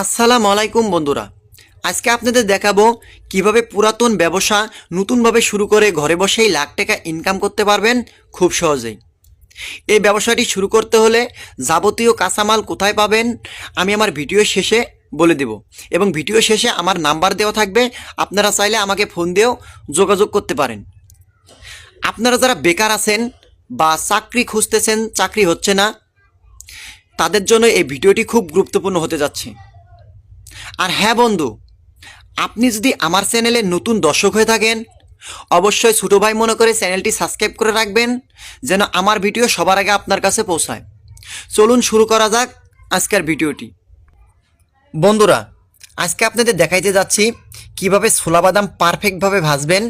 আসসালামু আলাইকুম, বন্ধুরা। আজকে আপনাদের দেখাবো কীভাবে পুরাতন ব্যবসা নতুনভাবে শুরু করে ঘরে বসেই লাখ টাকা ইনকাম করতে পারবেন খুব সহজেই। এই ব্যবসাটি শুরু করতে হলে যাবতীয় কাঁচামাল কোথায় পাবেন আমি আমার ভিডিও শেষে বলে দেব। এবং ভিডিও শেষে আমার নাম্বার দেওয়া থাকবে, আপনারা চাইলে আমাকে ফোন দিয়েও যোগাযোগ করতে পারেন। আপনারা যারা বেকার আছেন বা চাকরি খুঁজতেছেন, চাকরি হচ্ছে না, তাদের জন্য এই ভিডিওটি খুব গুরুত্বপূর্ণ হতে যাচ্ছে। আর হ্যাঁ বন্ধু, আপনি যদি আমার চ্যানেলে নতুন দর্শক হয়ে থাকেন, অবশ্যই ছোটো ভাই মনে করে চ্যানেলটি সাবস্ক্রাইব করে রাখবেন, যেন আমার ভিডিও সবার আগে আপনার কাছে পৌঁছায়। চলুন শুরু করা যাক আজকের ভিডিওটি। বন্ধুরা, আজকে আপনাদের দেখাইতে যাচ্ছি কীভাবে ছোলা বাদাম পারফেক্টভাবে ভাজবেন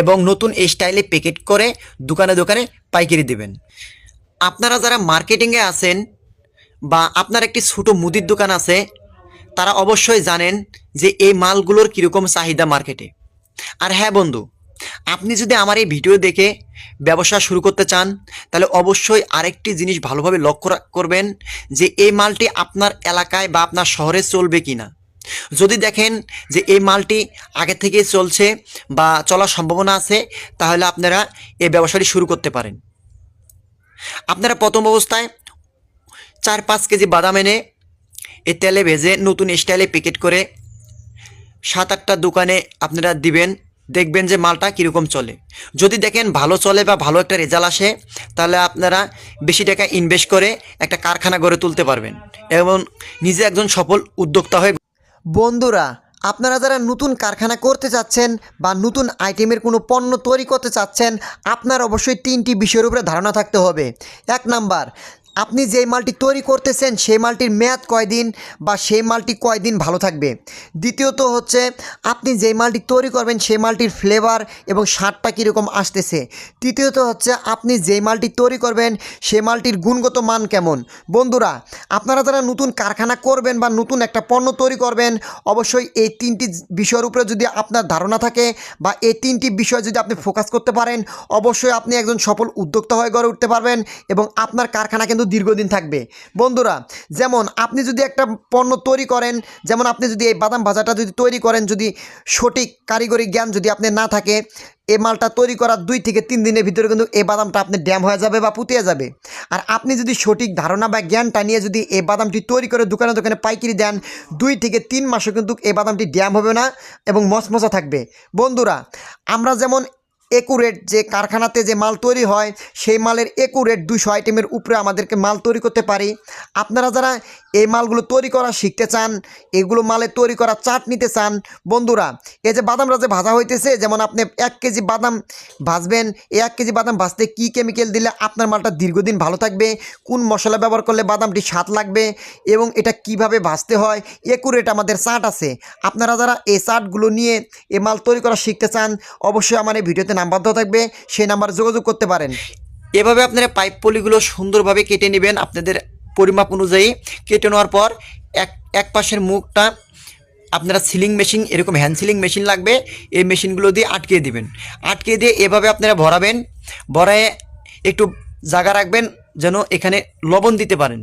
এবং নতুন স্টাইলে প্যাকেট করে দোকানে দোকানে পাইকারি দেবেন। আপনারা যারা মার্কেটিংয়ে আছেন বা আপনার একটি ছোটো মুদির দোকান আছে তারা অবশ্যই জানেন যে এই মালগুলোর কীরকম চাহিদা মার্কেটে। আর হ্যাঁ বন্ধু, আপনি যদি আমার এই ভিডিও দেখে ব্যবসা শুরু করতে চান, তাহলে অবশ্যই আরেকটি জিনিস ভালোভাবে লক্ষ্য করবেন যে এই মালটি আপনার এলাকায় বা আপনার শহরে চলবে কি না যদি দেখেন যে এই মালটি আগে থেকেই চলছে বা চলার সম্ভাবনা আছে, তাহলে আপনারা এই ব্যবসাটি শুরু করতে পারেন। আপনারা প্রথম অবস্থায় চার পাঁচ কেজি বাদাম এনে এ তেলে ভেজে নতুন স্টাইলে প্যাকেট করে সাত আটটা দোকানে আপনারা দিবেন। দেখবেন যে মালটা কীরকম চলে। যদি দেখেন ভালো চলে বা ভালো একটা রেজাল্ট আসে, তাহলে আপনারা বেশি টাকা ইনভেস্ট করে একটা কারখানা গড়ে তুলতে পারবেন। এবং নিজে একজন সফল উদ্যোক্তা হয়ে বন্ধুরা, আপনারা যারা নতুন কারখানা করতে চাচ্ছেন বা নতুন আইটেমের কোনো পণ্য তৈরি করতে চাচ্ছেন, আপনার অবশ্যই তিনটি বিষয়ের উপরে ধারণা থাকতে হবে। এক নাম্বার আপনি যেই মালটি তৈরি করতেছেন, সেই মালটির মেয়াদ কয়দিন বা সেই মালটি কয়দিন ভালো থাকবে? দ্বিতীয়ত হচ্ছে, আপনি যেই মালটি তৈরি করবেন, সেই মালটির ফ্লেভার এবং স্বাদটা কীরকম আসতেছে? তৃতীয়ত হচ্ছে, আপনি যেই মালটি তৈরি করবেন, সেই মালটির গুণগত মান কেমন? বন্ধুরা, আপনারা যারা নতুন কারখানা করবেন বা নতুন একটা পণ্য তৈরি করবেন, অবশ্যই এই তিনটি বিষয়ের উপরে যদি আপনার ধারণা থাকে বা এই তিনটি বিষয় যদি আপনি ফোকাস করতে পারেন, অবশ্যই আপনি একজন সফল উদ্যোক্তা হয়ে গড়ে উঠতে পারবেন এবং আপনার কারখানা কিন্তু দীর্ঘদিন থাকবে। বন্ধুরা, যেমন আপনি যদি একটা পণ্য তৈরি করেন, যেমন আপনি যদি এই বাদাম ভাজাটা যদি তৈরি করেন, যদি সঠিক কারিগরি জ্ঞান যদি আপনি না থাকে, এই মালটা তৈরি করার দুই থেকে তিন দিনের ভিতরে কিন্তু এই বাদামটা আপনি ড্যাম হয়ে যাবে বা পুতিয়ে যাবে। আর আপনি যদি সঠিক ধারণা বা জ্ঞানটা নিয়ে যদি এই বাদামটি তৈরি করে দোকানে দোকানে পাইকারি দেন, দুই থেকে তিন মাসে কিন্তু এই বাদামটি ড্যাম হবে না এবং মচমচা থাকবে। বন্ধুরা, আমরা যেমন একুরেট যে কারখানাতে যে মাল তৈরি হয়, সেই মালের একুরেট দুশো আইটেমের উপরে আমাদেরকে মাল তৈরি করতে পারি। আপনারা যারা এই মালগুলো তৈরি করা শিখতে চান, এগুলো মালে তৈরি করা চাট নিতে চান, বন্ধুরা, এই যে বাদামটা যে ভাজা হইতেছে, যেমন আপনি এক কেজি বাদাম ভাজবেন, এই এক কেজি বাদাম ভাজতে কী কেমিক্যাল দিলে আপনার মালটা দীর্ঘদিন ভালো থাকবে, কোন মশলা ব্যবহার করলে বাদামটি স্বাদ লাগবে এবং এটা কীভাবে ভাজতে হয়, একুরেট আমাদের চাট আছে। আপনারা যারা এই চাটগুলো নিয়ে এ মাল তৈরি করা শিখতে চান, অবশ্যই আমার এই ভিডিওতে নাম্বার দেওয়া থাকবে, সেই নাম্বারে যোগাযোগ করতে পারেন। এভাবে আপনারা পাইপ পলিগুলো সুন্দরভাবে কেটে নেবেন। আপনাদের পরিমাপ অনুযায়ী কেটে নেওয়ার পর এক এক পাশের মুখটা আপনারা সিলিং মেশিন, এরকম হ্যান্ড সিলিং মেশিন লাগবে, এই মেশিনগুলো দিয়ে আটকে দিবেন। আটকে দিয়ে এভাবে আপনারা ভরাবেন, ভরায়ে একটু জায়গা রাখবেন যেন এখানে লবণ দিতে পারেন।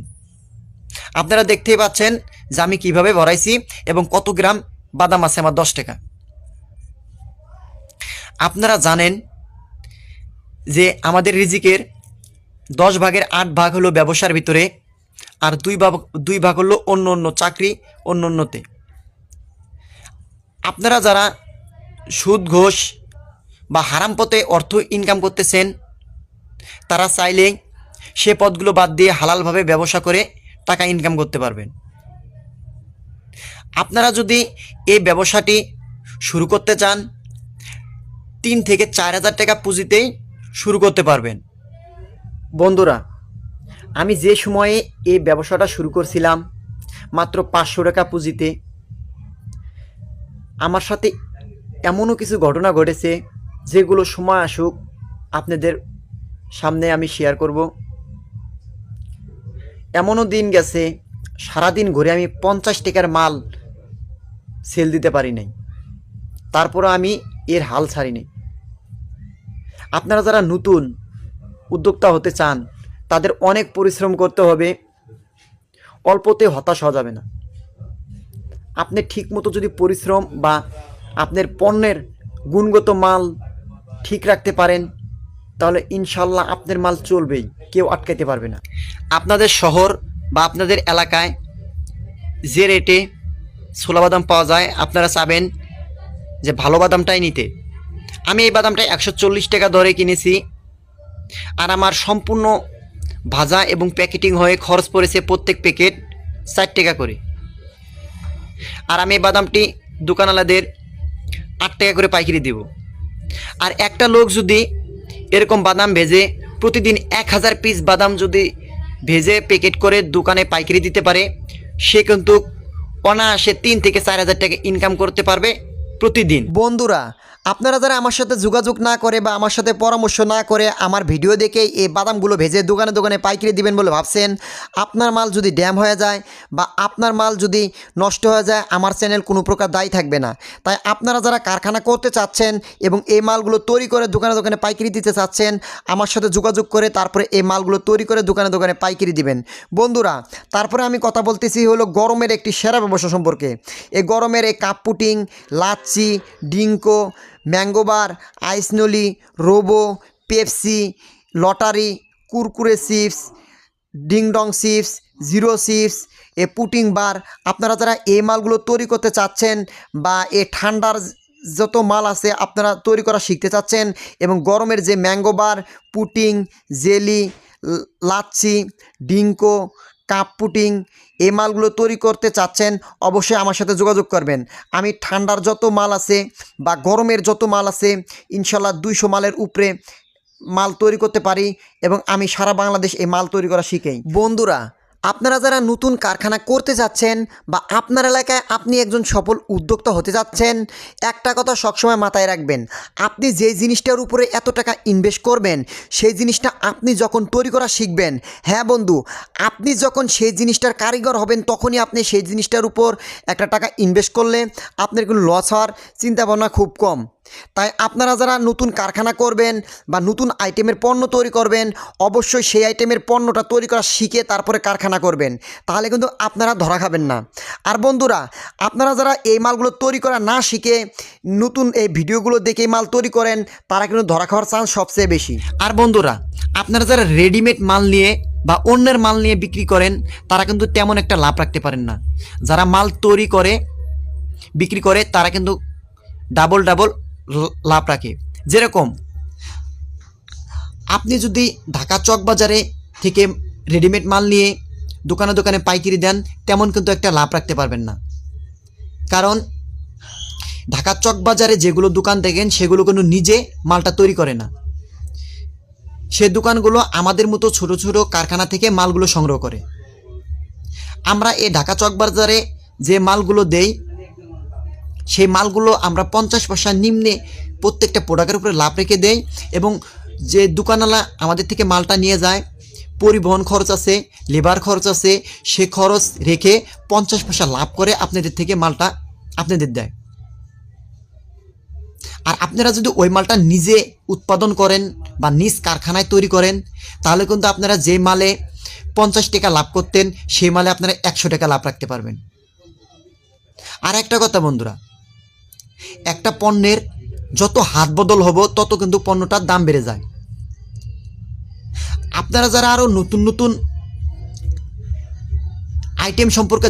আপনারা দেখতেই পাচ্ছেন যে আমি কীভাবে ভরাইছি এবং কত গ্রাম বাদাম আছে আমার দশ টাকা। আপনারা জানেন যে আমাদের রিজিকের দশ ভাগের আট ভাগ হলো ব্যবসার ভিতরে আর দুই ভাগ দুই ভাগ হলো অন্য অন্য চাকরি, অন্য অন্যতে। আপনারা যারা সুদ, ঘোষ বা হারাম পথে অর্থ ইনকাম করতেছেন, তারা চাইলে সে পদগুলো বাদ দিয়ে হালালভাবে ব্যবসা করে টাকা ইনকাম করতে পারবেন। আপনারা যদি এই ব্যবসাটি শুরু করতে চান তিন থেকে চার হাজার টাকা পুঁজিতেই শুরু করতে পারবেন। বন্ধুরা, আমি যে সময়ে এই ব্যবসাটা শুরু করছিলাম, মাত্র পাঁচশো টাকা পুঁজিতে, আমার সাথে এমনও কিছু ঘটনা ঘটেছে, যেগুলো সময় আসুক, আপনাদের সামনে আমি শেয়ার করব। এমনও দিন গেছে, সারাদিন ঘুরে আমি পঞ্চাশ টাকার মাল সেল দিতে পারি নাই। তারপরও আমি এর হাল ছাড়িনি। আপনারা যারা নতুন উদ্যোক্তা হতে চান, তাদের অনেক পরিশ্রম করতে হবে। অল্পতে হতাশ হওয়া যাবে না। আপনি ঠিকমতো যদি পরিশ্রম বা আপনার পণ্যের গুণগত মাল ঠিক রাখতে পারেন, তাহলে ইনশাল্লাহ আপনার মাল চলবেই, কেউ আটকাইতে পারবে না। আপনাদের শহর বা আপনাদের এলাকায় যে রেটে ছোলা বাদাম পাওয়া যায়, আপনারা চাবেন যে ভালো বাদামটাই নিতে। আমি এই বাদামটা একশো চল্লিশ টাকা দরে কিনেছি। আর আমার সম্পূর্ণ ভাজা এবং প্যাকেটিং হয়ে খরচ পড়েছে প্রত্যেক প্যাকেট ষাট টাকা করে। আর আমি এই বাদামটি দোকানওয়ালাদের আট টাকা করে পাইকারি দেব। আর একটা লোক যদি এরকম বাদাম ভেজে প্রতিদিন এক হাজার পিস বাদাম যদি ভেজে প্যাকেট করে দোকানে পাইকারি দিতে পারে, সে কিন্তু অনায়াসে তিন থেকে চার হাজার টাকা ইনকাম করতে পারবে। প্রতিদিন। বন্ধুরা আপনারা যারা আমার সাথে যোগাযোগ না করে বা আমার সাথে পরামর্শ না করে আমার ভিডিও দেখে এই বাদামগুলো ভেজে দোকানে দোকানে পাইকারি দিবেন বলে ভাবছেন, আপনার মাল যদি ড্যাম হয়ে যায় বা আপনার মাল যদি নষ্ট হয়ে যায়, আমার চ্যানেল কোনো প্রকার দায়ী থাকবে না। তাই আপনারা যারা কারখানা করতে চাচ্ছেন এবং এই মালগুলো তৈরি করে দোকানে দোকানে পাইকারি দিতে চাচ্ছেন, আমার সাথে যোগাযোগ করে তারপরে এই মালগুলো তৈরি করে দোকানে দোকানে পাইকারি দিবেন। বন্ধুরা, তারপরে আমি কথা বলতেছি হলো গরমের একটি সেরা ব্যবসা সম্পর্কে। এই গরমের এই কাপ পুটিং, লাচ্ছি, ডিঙ্কো ম্যাঙ্গোবার আইসনলি robo, Pepsi, lottery, Kurkure chips, ding dong chips, zero chips, এ পুটিং বার। আপনারা যারা এই মালগুলো তৈরি করতে চাচ্ছেন বা এ ঠান্ডার যত মাল আছে, আপনারা তৈরি করা শিখতে চাচ্ছেন এবং গরমের যে mango bar, pudding, jelly lassi ডিঙ্কো cup pudding এই মালগুলো তৈরি করতে চাচ্ছেন, অবশ্যই আমার সাথে যোগাযোগ করবেন। আমি ঠান্ডার যত মাল আছে বা গরমের যত মাল আছে, ইনশাল্লাহ দুইশো মালের উপরে মাল তৈরি করতে পারি এবং আমি সারা বাংলাদেশ এই মাল তৈরি করা শিখেই। বন্ধুরা আপনারা যারা নতুন কারখানা করতে যাচ্ছেন বা আপনার এলাকায় আপনি একজন সফল উদ্যোক্তা হতে যাচ্ছেন, একটা কথা সবসময় মাথায় রাখবেন, আপনি যে জিনিসটার উপরে এত টাকা ইনভেস্ট করবেন, সেই জিনিসটা আপনি যখন তৈরি করা শিখবেন হ্যাঁ বন্ধু, আপনি যখন সেই জিনিসটার কারিগর হবেন, তখনই আপনি সেই জিনিসটার উপর একটা টাকা ইনভেস্ট করলে আপনার কোনো লস হওয়ার চিন্তাভাবনা খুব কম। তাই আপনারা যারা নতুন কারখানা করবেন বা নতুন আইটেমের পণ্য তৈরি করবেন, অবশ্যই সেই আইটেমের পণ্যটা তৈরি করা শিখে তারপরে কারখানা করবেন। তাহলে কিন্তু আপনারা ধরা খাবেন না। আর বন্ধুরা, আপনারা যারা এই মালগুলো তৈরি করা না শিখে নতুন এই ভিডিওগুলো দেখে মাল তৈরি করেন, তারা কিন্তু ধরা খাওয়ার চান্স সবচেয়ে বেশি। আর বন্ধুরা, আপনারা যারা রেডিমেড মাল নিয়ে বা অন্যের মাল নিয়ে বিক্রি করেন, তারা কিন্তু তেমন একটা লাভ রাখতে পারেন না। যারা মাল তৈরি করে, বিক্রি করে, তারা কিন্তু ডাবল ডাবল লাভ রাখে। যেরকম, আপনি যদি ঢাকা চক বাজারে থেকে রেডিমেড মাল নিয়ে দোকানে দোকানে পাইকারি দেন, তেমন কিন্তু একটা লাভ রাখতে পারবেন না। কারণ, ঢাকা চক বাজারে যেগুলো দোকান দেখেন, সেগুলো কিন্তু নিজে মালটা তৈরি করে না। সে দোকানগুলো আমাদের মতো ছোট ছোট কারখানা থেকে মালগুলো সংগ্রহ করে। আমরা এই ঢাকা চক বাজারে যে মালগুলো দেই সেই মালগুলো আমরা পঞ্চাশ পয়সা নিম্নে প্রত্যেকটা প্রোডাক্টের উপরে লাভ রেখে দেয় এবং যে দোকানওয়ালা আমাদের থেকে মালটা নিয়ে যায়, পরিবহন খরচ আছে, লেবার খরচ আছে, সে খরচ রেখে পঞ্চাশ পয়সা লাভ করে আপনাদের থেকে মালটা আপনাদের দেয়। আর আপনারা যদি ওই মালটা নিজে উৎপাদন করেন বা নিজ কারখানায় তৈরি করেন, তাহলে কিন্তু আপনারা যে মালে পঞ্চাশ টাকা লাভ করতেন, সেই মালে আপনারা একশো টাকা লাভ রাখতে পারবেন। আর একটা কথা বন্ধুরা একটা পণ্যের যত হাত বদল হব, তত কিন্তু পণ্যটার দাম বেড়ে যায়। আপনারা যারা আরও নতুন নতুন আইটেম সম্পর্কে